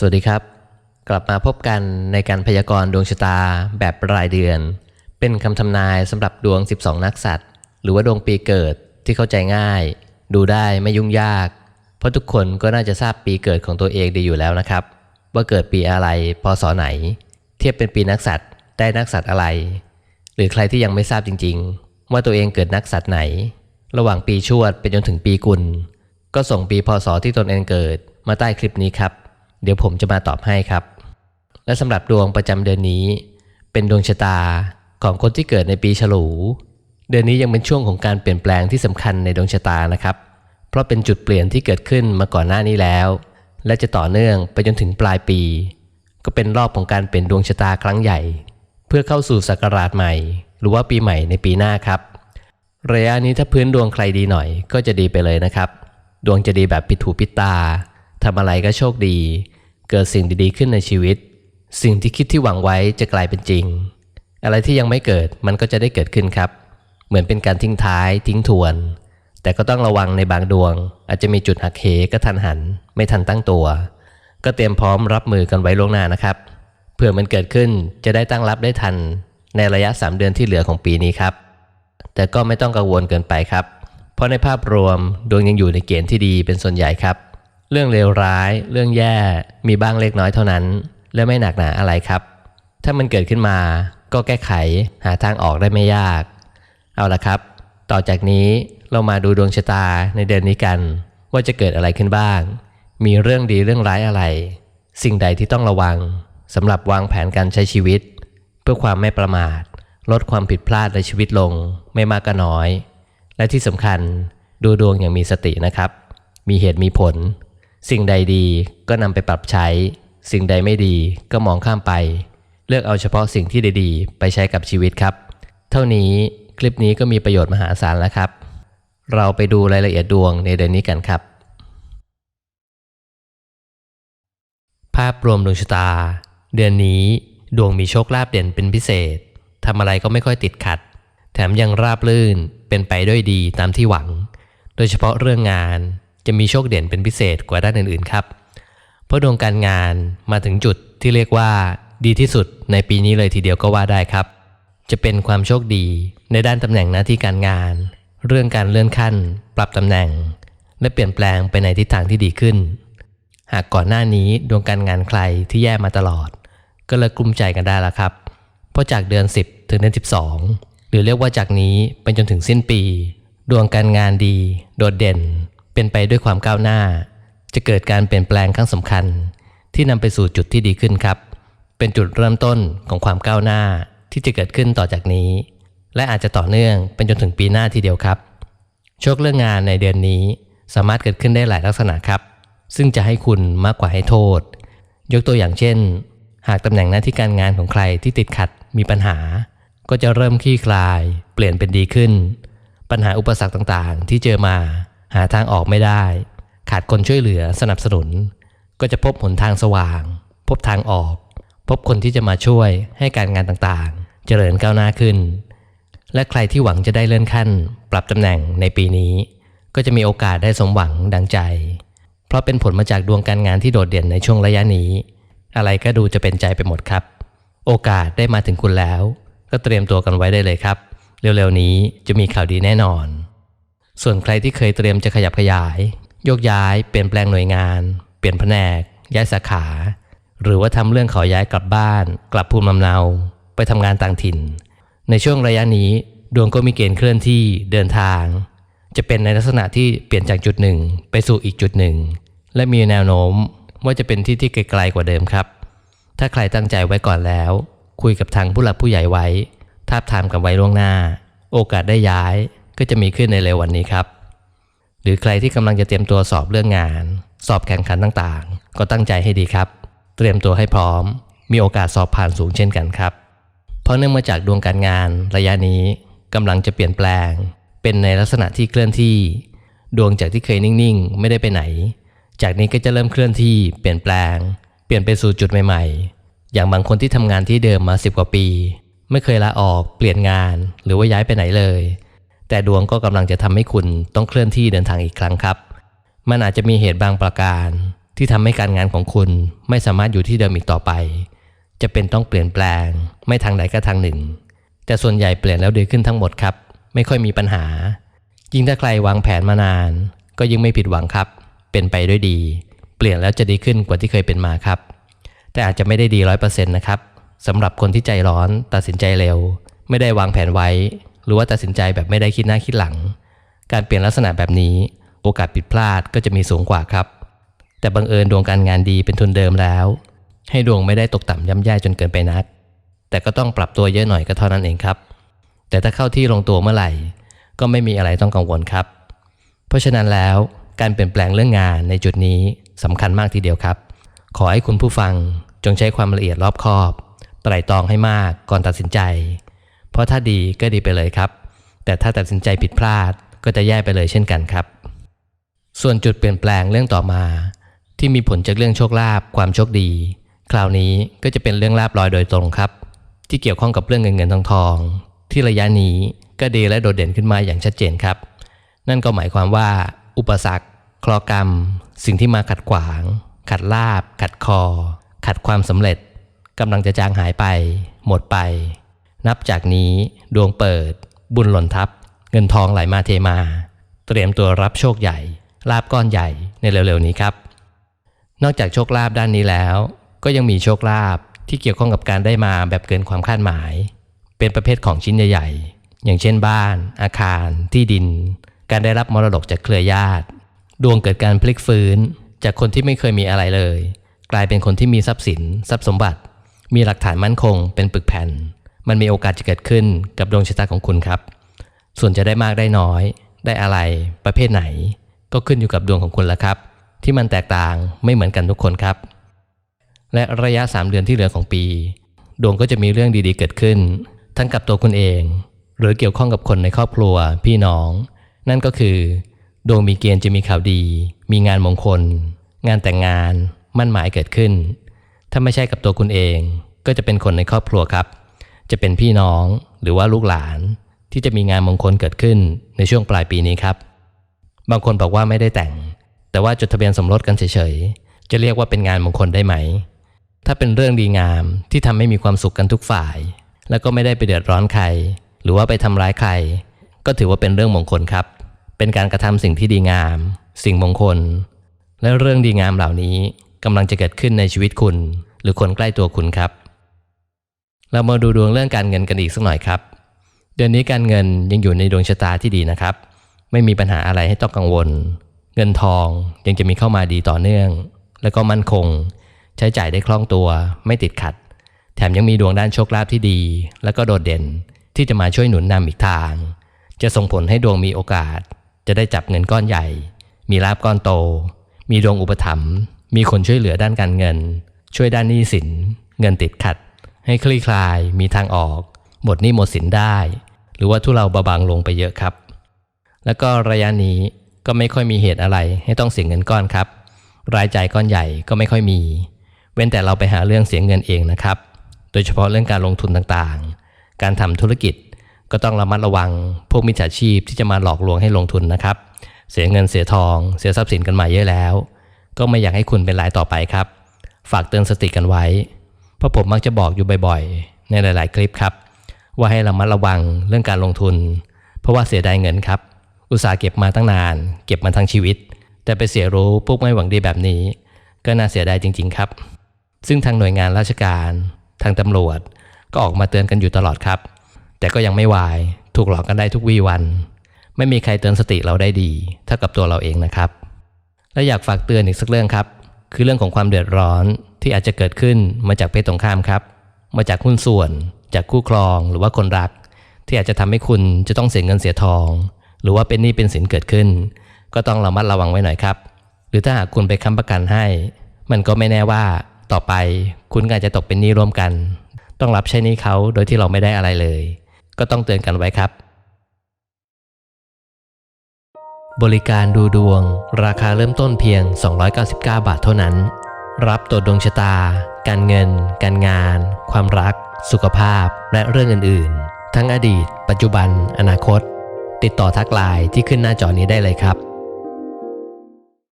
สวัสดีครับ กลับมาพบกันในการพยากรณ์ดวงชะตาแบบรายเดือน เป็นคำทำนายสำหรับดวง 12 นักสัตว์ หรือว่าดวงปีเกิดที่เข้าใจง่าย ดูได้ไม่ยุ่งยาก เพราะทุกคนก็น่าจะทราบปีเกิดของตัวเองดีอยู่แล้วนะครับ ว่าเกิดปีอะไรพศไหน เทียบเป็นปีนักสัตว์ได้นักสัตว์อะไร หรือใครที่ยังไม่ทราบจริง ๆ ว่าตัวเองเกิดนักสัตว์ไหน ระหว่างปีชวดไปจนถึงปีกุล ก็ส่งปีพศที่ตนเองเกิดมาใต้คลิปนี้ครับ เดี๋ยวผมจะมาตอบให้ครับ และสำหรับดวงประจำเดือนนี้ เป็นดวงชะตาของคนที่เกิดในปีฉลู เดือนนี้ยังเป็นช่วงของการเปลี่ยนแปลงที่สำคัญในดวงชะตานะครับ เพราะเป็นจุดเปลี่ยนที่เกิดขึ้นมาก่อนหน้านี้แล้ว และจะต่อเนื่องไปจนถึงปลายปี ก็เป็นรอบของการเปลี่ยนดวงชะตาครั้งใหญ่ เพื่อเข้าสู่ศักราชใหม่ หรือว่าปีใหม่ในปีหน้าครับระยะนี้ถ้าพื้นดวงใครดีหน่อย ก็จะดีไปเลยนะครับ ดวงจะดีแบบปิดหูปิดตา ทำอะไรก็โชคดี เกิดสิ่งดีๆขึ้นในชีวิต สิ่งที่คิดที่หวังไว้จะกลายเป็นจริง อะไรที่ยังไม่เกิดมันก็จะได้เกิดขึ้นครับ เหมือนเป็นการทิ้งท้ายทิ้งทวน แต่ก็ต้องระวังในบางดวง อาจจะมีจุดหักเหกระทันหัน ไม่ทันตั้งตัว ก็เตรียมพร้อมรับมือกันไว้ล่วงหน้านะครับ เผื่อมันเกิดขึ้นจะได้ตั้งรับได้ทัน ในระยะ 3 เดือนที่เหลือของปีนี้ครับ แต่ก็ไม่ต้องกังวลเกินไปครับ เพราะในภาพรวมดวงยังอยู่ในเกณฑ์ที่ดีเป็นส่วนใหญ่ครับ เรื่องเลวร้าย เรื่องแย่ มีบ้างเล็กน้อยเท่านั้น และไม่หนักหนาอะไรครับ ถ้ามันเกิดขึ้นมาก็แก้ไขหาทางออกได้ไม่ยาก เอาละครับ ต่อจากนี้เรามาดูดวงชะตาในเดือนนี้กัน ว่าจะเกิดอะไรขึ้นบ้าง มีเรื่องดีเรื่องร้ายอะไร สิ่งใดที่ต้องระวังสำหรับวางแผนการใช้ชีวิต เพื่อความไม่ประมาท ลดความผิดพลาดในชีวิตลงไม่มากก็น้อย และที่สำคัญดูดวงอย่างมีสตินะครับ มีเหตุมีผล สิ่งใดดีก็นำไปปรับใช้ สิ่งใดไม่ดีก็มองข้ามไป เลือกเอาเฉพาะสิ่งที่ดีๆ ไปใช้กับชีวิตครับ เท่านี้คลิปนี้ก็มีประโยชน์มหาศาลแล้วครับ เราไปดูรายละเอียดดวงในเดือนนี้กันครับ ภาพรวมดวงชะตา เดือนนี้ดวงมีโชคลาภเด่นเป็นพิเศษทำอะไรก็ไม่ค่อยติดขัด แถมยังราบรื่นเป็นไปด้วยดีตามที่หวัง โดยเฉพาะเรื่องงาน จะมีโชคเด่นเป็นพิเศษกว่าด้านอื่นๆครับ เพราะดวงการงานมาถึงจุดที่เรียกว่า ดีที่สุดในปีนี้เลยทีเดียวก็ว่าได้ครับ จะเป็นความโชคดีในด้านตำแหน่งหน้าที่การงาน เรื่องการเลื่อนขั้น ปรับตำแหน่ง และเปลี่ยนแปลงไปในทิศทางที่ดีขึ้น หากก่อนหน้านี้ดวงการงานใครที่แย่มาตลอด ก็เลิกกลุ้มใจกันได้แล้วครับ เพราะจากเดือน 10 ถึงเดือน 12 หรือเรียกว่าจากนี้ไปจนถึงสิ้นปี ดวงการงานดี โดดเด่น เป็นไปด้วยความก้าวหน้า จะเกิดการเปลี่ยนแปลงครั้งสำคัญ ที่นำไปสู่จุดที่ดีขึ้นครับ เป็นจุดเริ่มต้นของความก้าวหน้าที่จะเกิดขึ้นต่อจากนี้ และอาจจะต่อเนื่องเป็นจนถึงปีหน้าทีเดียวครับ โชคเรื่องงานในเดือนนี้สามารถเกิดขึ้นได้หลายลักษณะครับ ซึ่งจะให้คุณมากกว่าให้โทษ ยกตัวอย่างเช่น หากตำแหน่งหน้าที่การงานของใครที่ติดขัดมีปัญหา ก็จะเริ่มคลี่คลาย เปลี่ยนเป็นดีขึ้น ปัญหาอุปสรรคต่างๆ ที่เจอมา หาทางออกไม่ได้ ขาดคนช่วยเหลือสนับสนุน ก็จะพบหนทางสว่าง พบทางออก พบคนที่จะมาช่วยให้การงานต่างๆ เจริญก้าวหน้าขึ้น และใครที่หวังจะได้เลื่อนขั้น ปรับตำแหน่งในปีนี้ ก็จะมีโอกาสได้สมหวังดังใจ เพราะเป็นผลมาจากดวงการงานที่โดดเด่นในช่วงระยะนี้ อะไรก็ดูจะเป็นใจไปหมดครับ โอกาสได้มาถึงคุณแล้ว ก็เตรียมตัวกันไว้ได้เลยครับ เร็วๆนี้จะมีข่าวดีแน่นอน ส่วนใครที่เคยเตรียมจะขยับขยาย โยกย้าย เปลี่ยนแปลงหน่วยงาน เปลี่ยนแผนก ย้ายสาขา หรือว่าทำเรื่องขอย้ายกลับบ้าน กลับภูมิลำเนา ไปทำงานต่างถิ่น ในช่วงระยะนี้ดวงก็มีเกณฑ์เคลื่อนที่เดินทาง จะเป็นในลักษณะที่เปลี่ยนจากจุดหนึ่งไปสู่อีกจุดหนึ่ง และมีแนวโน้มว่าจะเป็นที่ที่ไกลๆกว่าเดิมครับ ถ้าใครตั้งใจไว้ก่อนแล้ว คุยกับทางผู้หลักผู้ใหญ่ไว้ ทาบทามกันไว้ล่วงหน้า โอกาสได้ย้าย ก็จะมีขึ้นในเร็ววันนี้ครับ หรือใครที่กำลังจะเตรียมตัวสอบเรื่องงาน สอบแข่งขันต่างๆ ก็ตั้งใจให้ดีครับ เตรียมตัวให้พร้อม มีโอกาสสอบผ่านสูงเช่นกันครับ เพราะเนื่องมาจากดวงการงานระยะนี้กำลังจะเปลี่ยนแปลง เป็นในลักษณะที่เคลื่อนที่ ดวงจากที่เคยนิ่งๆ ไม่ได้ไปไหน จากนี้ก็จะเริ่มเคลื่อนที่เปลี่ยนแปลง เปลี่ยนไปสู่จุดใหม่ๆ อย่างบางคนที่ทำงานที่เดิมมา 10 กว่าปี ไม่เคยลาออก เปลี่ยนงาน หรือว่าย้ายไปไหนเลย แต่ดวงก็กำลังจะทำให้คุณต้องเคลื่อนที่เดินทางอีกครั้งครับ มันอาจจะมีเหตุบางประการ ที่ทำให้การงานของคุณไม่สามารถอยู่ที่เดิมอีกต่อไป จะเป็นต้องเปลี่ยนแปลง ไม่ทางไหนก็ทางหนึ่ง แต่ส่วนใหญ่เปลี่ยนแล้วดีขึ้นทั้งหมดครับ ไม่ค่อยมีปัญหา ยิ่งถ้าใครวางแผนมานาน ก็ยิ่งไม่ผิดหวังครับ เป็นไปด้วยดี เปลี่ยนแล้วจะดีขึ้นกว่าที่เคยเป็นมาครับ แต่อาจจะไม่ได้ดีร้อยเปอร์เซ็นต์นะครับสำหรับคนที่ใจร้อนตัดสินใจเร็ว ไม่ได้วางแผนไว้ หรือว่าตัดสินใจแบบไม่ได้คิดหน้าคิดหลัง การเปลี่ยนลักษณะแบบนี้ โอกาสผิดพลาดก็จะมีสูงกว่าครับ แต่บังเอิญดวงการงานดีเป็นทุนเดิมแล้ว ให้ดวงไม่ได้ตกต่ำย่ำแย่จนเกินไปนัก แต่ก็ต้องปรับตัวเยอะหน่อยก็เท่านั้นเองครับ แต่ถ้าเข้าที่ลงตัวเมื่อไหร่ ก็ไม่มีอะไรต้องกังวลครับ เพราะฉะนั้นแล้วการเปลี่ยนแปลงเรื่องงานในจุดนี้สำคัญมากทีเดียวครับ ขอให้คุณผู้ฟังจงใช้ความละเอียดรอบคอบไตร่ตรองให้มากก่อนตัดสินใจ ราะถ้าดีก็ดีไปเลยครับ แต่ถ้าตัดสินใจผิดพลาดก็จะแย่ไปเลยเช่นกันครับ ส่วนจุดเปลี่ยนแปลงเรื่องต่อมา ที่มีผลจากเรื่องโชคลาภความโชคดี คราวนี้ก็จะเป็นเรื่องลาบลอยโดยตรงครับ ที่เกี่ยวข้องกับเรื่องเงินเงินทองทอง ที่ระยะนี้ก็ดีและโดดเด่นขึ้นมาอย่างชัดเจนครับ นั่นก็หมายความว่า อุปสรรคคราะห์กรรม สิ่งที่มาขัดขวาง ขัดลาบ ขัดคอ ขัดความสำเร็จกำลังจะจางหายไป หมดไป นับจากนี้ดวงเปิด บุญหล่นทับ เงินทองไหลมาเทมา เตรียมตัวรับโชคใหญ่ ลาบก้อนใหญ่ในเร็วๆนี้ครับ นอกจากโชคลาภด้านนี้แล้ว ก็ยังมีโชคลาภที่เกี่ยวข้องกับการได้มาแบบเกินความคาดหมาย เป็นประเภทของชิ้นใหญ่ๆ อย่างเช่นบ้าน อาคาร ที่ดิน การได้รับมรดกจากเครือญาติ ดวงเกิดการพลิกฟื้น จากคนที่ไม่เคยมีอะไรเลย กลายเป็นคนที่มีทรัพย์สิน ทรัพย์สมบัติ มีหลักฐานมั่นคงเป็นปึกแผ่น มันมีโอกาสจะเกิดขึ้นกับดวงชะตาของคุณครับ ส่วนจะได้มากได้น้อย ได้อะไรประเภทไหน ก็ขึ้นอยู่กับดวงของคุณแล้วครับ ที่มันแตกต่างไม่เหมือนกันทุกคนครับ และระยะ 3 เดือนที่เหลือของปี ดวงก็จะมีเรื่องดีๆเกิดขึ้น ทั้งกับตัวคุณเอง หรือเกี่ยวข้องกับคนในครอบครัว พี่น้อง นั่นก็คือ ดวงมีเกณฑ์จะมีข่าวดี มีงานมงคล งานแต่งงาน มั่นหมายเกิดขึ้น ถ้าไม่ใช่กับตัวคุณเอง ก็จะเป็นคนในครอบครัวครับ จะเป็นพี่น้องหรือว่าลูกหลาน ที่จะมีงานมงคลเกิดขึ้นในช่วงปลายปีนี้ครับ บางคนบอกว่าไม่ได้แต่ง แต่ว่าจดทะเบียนสมรสกันเฉยๆ จะเรียกว่าเป็นงานมงคลได้ไหม ถ้าเป็นเรื่องดีงามที่ทำให้มีความสุขกันทุกฝ่าย แล้วก็ไม่ได้ไปเดือดร้อนใคร หรือว่าไปทำร้ายใคร ก็ถือว่าเป็นเรื่องมงคลครับ เป็นการกระทำสิ่งที่ดีงาม สิ่งมงคล และเรื่องดีงามเหล่านี้กำลังจะเกิดขึ้นในชีวิตคุณ หรือคนใกล้ตัวคุณครับ เรามาดูดวงเรื่องการเงินกันอีกสักหน่อยครับ เดือนนี้การเงินยังอยู่ในดวงชะตาที่ดีนะครับ ไม่มีปัญหาอะไรให้ต้องกังวล เงินทองยังจะมีเข้ามาดีต่อเนื่อง และก็มั่นคง ใช้จ่ายได้คล่องตัว ไม่ติดขัด แถมยังมีดวงด้านโชคลาภที่ดี และก็โดดเด่นที่จะมาช่วยหนุนนำอีกทาง จะส่งผลให้ดวงมีโอกาส จะได้จับเงินก้อนใหญ่ มีลาบก้อนโต มีดวงอุปถัมภ์มีคนช่วยเหลือด้านการเงิน ช่วยด้านหนี้สิน เงินติดขัด ให้คลี่คลายมีทางออก หมดหนี้หมดสินได้ หรือว่าทุเลาเบาบางลงไปเยอะครับ แล้วก็ระยะนี้ก็ไม่ค่อยมีเหตุอะไรให้ต้องเสียเงินก้อนครับ รายจ่ายก้อนใหญ่ก็ไม่ค่อยมี เว้นแต่เราไปหาเรื่องเสียเงินเองนะครับ โดยเฉพาะเรื่องการลงทุนต่างๆ การทำธุรกิจก็ต้องระมัดระวังพวกมิจฉาชีพที่จะมาหลอกลวงให้ลงทุนนะครับ เสียเงินเสียทอง เสียทรัพย์สินกันมาเยอะแล้ว ก็ไม่อยากให้คุณเป็นรายต่อไปครับ ฝากเตือนสติกันไว้ พราะผมมักจะบอกอยู่บ่อยๆ ในหลาย ๆ คลิปครับ ว่าให้เระมัดระวังเรื่องการลงทุน เพราะว่าเสียดายเงินครับ อุตสาห์เก็บมาตั้งนาน เก็บมาทั้งชีวิต แต่ไปเสียรู้ปุ๊บไม่หวังดีแบบนี้ ก็น่าเสียดายจริง ๆ ครับ ซึ่งทางหน่วยงานราชการ ทางตำรวจ ก็ออกมาเตือนกันอยู่ตลอดครับ แต่ก็ยังไม่วายถูกหลอกกันได้ทุกวี่วัน ไม่มีใครเตือนสติเราได้ดีเท่ากับตัวเราเองนะครับ และอยากฝากเตือนอีกสักเรื่องครับ คือเรื่องของความเดือดร้อน ที่อาจจะเกิดขึ้นมาจากเพศตรงข้ามครับ มาจากหุ้นส่วน จากคู่ครองหรือว่าคนรัก ที่อาจจะทำให้คุณจะต้องเสียเงินเสียทอง หรือว่าเป็นหนี้เป็นสินเกิดขึ้น ก็ต้องระมัดระวังไว้หน่อยครับ หรือถ้าหากคุณไปค้ำประกันให้ มันก็ไม่แน่ว่าต่อไปคุณอาจจะตกเป็นหนี้ร่วมกัน ต้องรับใช้หนี้เขาโดยที่เราไม่ได้อะไรเลย ก็ต้องเตือนกันไว้ครับบริการดูดวง ราคาเริ่มต้นเพียง 299 บาทเท่านั้น รับตรวจดวงชะตา การเงิน การงาน ความรัก สุขภาพ และเรื่องอื่น ๆ ทั้งอดีต ปัจจุบัน อนาคต ติดต่อทักไลน์ที่ขึ้นหน้าจอนี้ได้เลยครับ